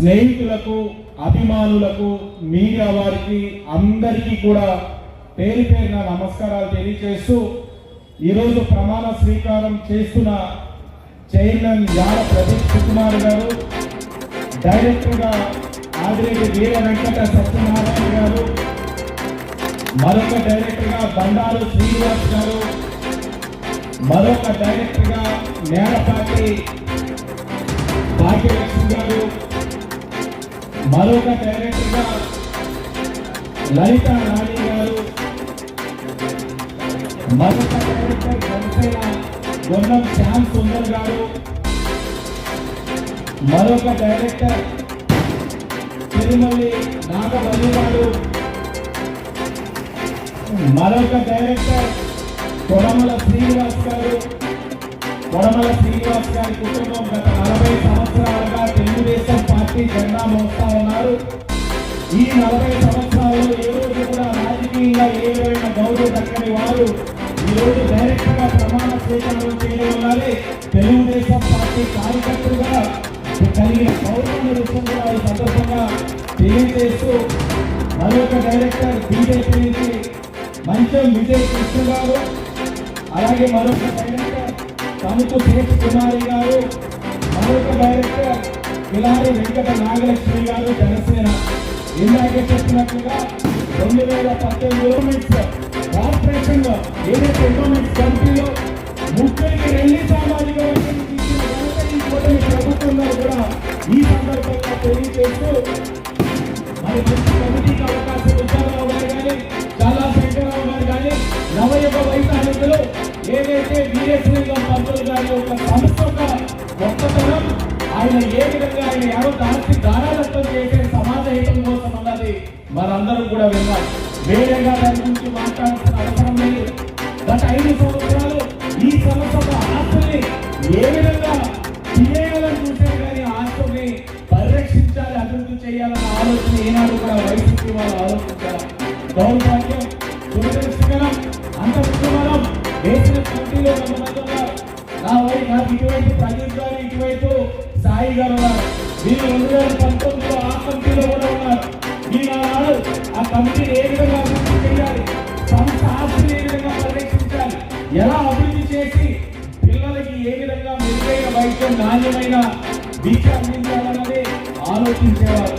స్నేహితులకు అభిమానులకు మీడియా వారికి అందరికీ కూడా పేరు పేరున నమస్కారాలు తెలియజేస్తూ ఈరోజు ప్రమాణ స్వీకారం చేస్తున్న చైర్మన్ యాడ ప్రదీప్ సుకుమార్ గారు డైరెక్టర్గా ఆదిరెడ్డి వీర వెంకట సత్యనారాయణ గారు మరొక డైరెక్టర్గా బండారు శ్రీనివాస్ గారు మరొక డైరెక్టర్గా నేలపాటి భాగ్యలక్ష్మి గారు మరొక డైరెక్టర్గా లలిత రాణి గారు మరొక డైరెక్టర్ జనసేన గొన్నం శ్యామ్ సుందర్ గారు మరొక డైరెక్టర్ తిరుమల్లి నాగబల్లి గారు. మరొక డైరెక్టర్ కొడమల శ్రీనివాస్ గారు. కొడమల శ్రీనివాస్ గారి కుటుంబం గత నలభై సంవత్సరాలుగా తెలుగుదేశం పార్టీ జెండా మోస్తా ఉన్నారు ఈ నలభై సంవత్సరాల్లో ఏ రోజు కూడా రాజకీయంగా ఏ విధమైన గౌరవ దక్కని వారు ఈరోజు రోజు డైరెక్ట్గా ప్రమాణ స్వీకరణ చేయడం వల్లనే తెలుగుదేశం పార్టీ కార్యకర్తలుగా కలిగిన గౌరవం విషయం ఈ సందర్భంగా తెలియజేస్తూ మరొక డైరెక్టర్ బీజేపీ నుంచి మంచం విజయ్ కృష్ణ గారు అలాగే మరొక డైరెక్టర్ తమకు శేష్ కుమారి గారు మరొక డైరెక్టర్ కిలారి వెంకట నాగలక్ష్మి గారు జనసేన ఇందాకే చెప్పినట్లుగా రెండు వేల పద్దెనిమిది ఎకనామిక్స్ కార్పొరేషన్లో ఏదైతే ఎకనామిక్స్ కంపెనీలో ముప్పై రెండు సామాజిక వర్గం ఇచ్చిన ఘనత ప్రభుత్వంలో కూడా ఈ సందర్భంగా తెలియజేస్తూ మరి మంచి కమిటీకి అవకాశం ఉద్యోగరావు గారు కానీ చాలా శంకరరావు గారు కానీ నవయుగ వైతాళికులు ఏదైతే వీరేశ్వరంగం పంతులు గారి యొక్క సంస్థ ఆయన ఏ విధంగా ఆయన ఎవరు ఆస్తి దారాదత్తం చేసే సమాజ హితం కోసం అన్నది మనందరం కూడా విన్నాం. వేరేగా దాని గురించి మాట్లాడాల్సిన అవసరం లేదు. గత ఐదు సంవత్సరాలు ఈ సంస్థ ఆస్తుల్ని ఏ విధంగా చేయాలని చూశారు కానీ ఆస్తుల్ని పరిరక్షించాలి అభివృద్ధి చేయాలన్న ఆలోచన ఈనాడు కూడా వైసీపీ వాళ్ళు ఆలోచించారు. దౌర్భాగ్యం దురదృష్టకరం అంత ముఖ్యమనం వేసిన కమిటీలో నా వైపు నాకు ఇటువైపు ప్రజలు ఇటువైపు సాయి గారు ఉన్నారు. వీళ్ళు రెండు వేల పంతొమ్మిదిలో ఆ కమిటీలో కూడా ఉన్నారు. ఆనాడు ఆ కమిటీని ఏ విధంగా అభివృద్ధి చేయాలి సంస్థ ఆస్తిని ఏ విధంగా పరిరక్షించాలి? ఎలా అభివృద్ధి చేసి పిల్లలకి ఏ విధంగా మెరుగైన వైద్యం నాణ్యమైన విద్య అందించాలన్నది ఆలోచించేవారు.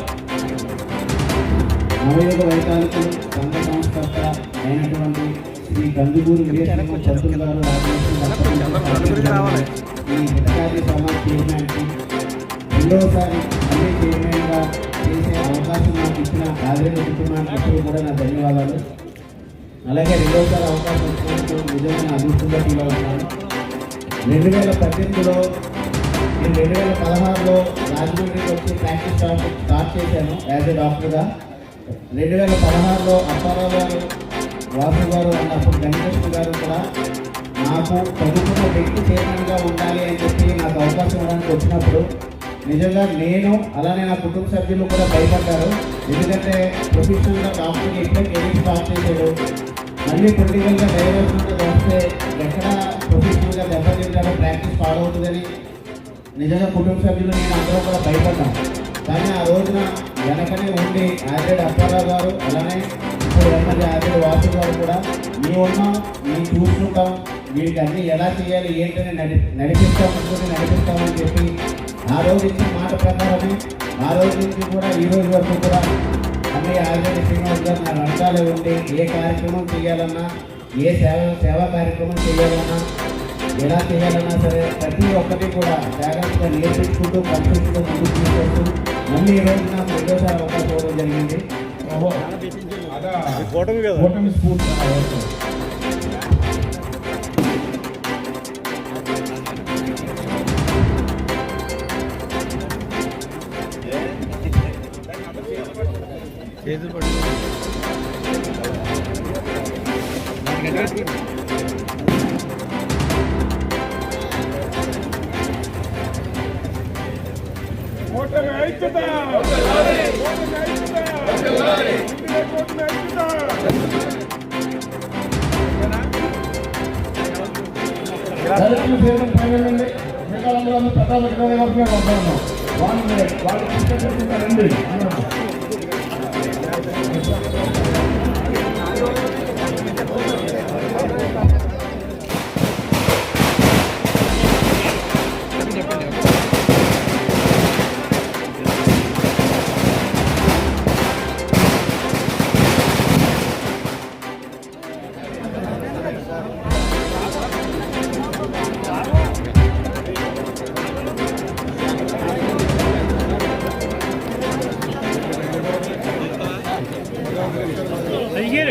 నవయుగ వైతాళికులు సంఘ సంస్కర్త అయినటువంటి శ్రీ కందుకూరు వీరేశ్వర చంద్రులు గారు రాజేశ్వరి ఈ హితకారి సమాజ్ చైర్మన్కి రెండోసారి అన్ని చైర్మన్గా చేసే అవకాశం నాకు ఇచ్చిన ఆదరణ కుటుంబానికి కూడా నా ధన్యవాదాలు. అలాగే రెండోసారి అవకాశం ఇచ్చినందుకు నిజంగా నా అదృష్టంగా ఫీల్ అవుతున్నాను రెండు వేల పద్దెనిమిదిలో నేను రెండు వేల పదహారులో రాజమండ్రికి వచ్చి ప్రాక్టీస్ స్టార్ట్ చేశాను యాజ్ ఏ డాక్టర్గా రెండు వేల పదహారులో అప్పారావు గారు వాసు గారు అన్నప్పుడు అప్పుడు వెంకటేశ్వర గారు కూడా నాకు చదువుకున్న వ్యక్తి చైర్మన్గా ఉండాలి అని చెప్పి నిజంగా నేను అలానే నా కుటుంబ సభ్యులు కూడా భయపడ్డారు. ఎందుకంటే ప్రొఫెషనల్గా డాక్టర్ ఎప్పుడే కెరీర్ స్టార్ట్ చేశాడు మళ్ళీ పొలిటికల్గా డైవర్షన్గా వస్తే ఎక్కడ ప్రొఫెషనల్గా దెబ్బతింటాడో ప్రాక్టీస్ పాడవుతుందని నిజంగా కుటుంబ సభ్యులు నేను అందరూ కూడా భయపడ్డాను కానీ ఆ రోజున వెనకనే ఉండి యాదెడ్ అప్పారావు గారు అలానే ఇప్పుడు ఎమ్మెల్యే యాదెడ్ వాసు గారు కూడా మీ ఉన్నాం మేము చూసుకుంటాం వీటికి అన్నీ ఎలా చేయాలి ఏంటని నడి నడిపిస్తాం నడిపిస్తామని చెప్పి ఆ రోజు ఇచ్చిన మాట ప్రకారమే ఆ రోజు నుంచి కూడా ఈ రోజు వరకు కూడా అన్ని ఆల్రెడీ శ్రీనివాస్ గారు నా రంగాలే ఉండి ఏ కార్యక్రమం చేయాలన్నా ఏ సేవ సేవా కార్యక్రమం చేయాలన్నా ఎలా చేయాలన్నా సరే ప్రతి ఒక్కటి కూడా జాగ్రత్తగా నేర్పించుకుంటూ పంపించుకుంటూ ముందుకు తీసుకొస్తూ మళ్ళీ ఈ రోజు నాకు రెండోసారి అవకాశం ఇవ్వడం జరిగింది. కూటమి స్ఫూర్తి. పైన శ్రీకాళంలో ప్రతాప్ రెడ్డి గారి వరకు వాళ్ళు Thank you. తీసుకెళ్ళి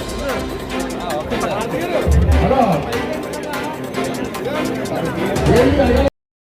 đến đây đó.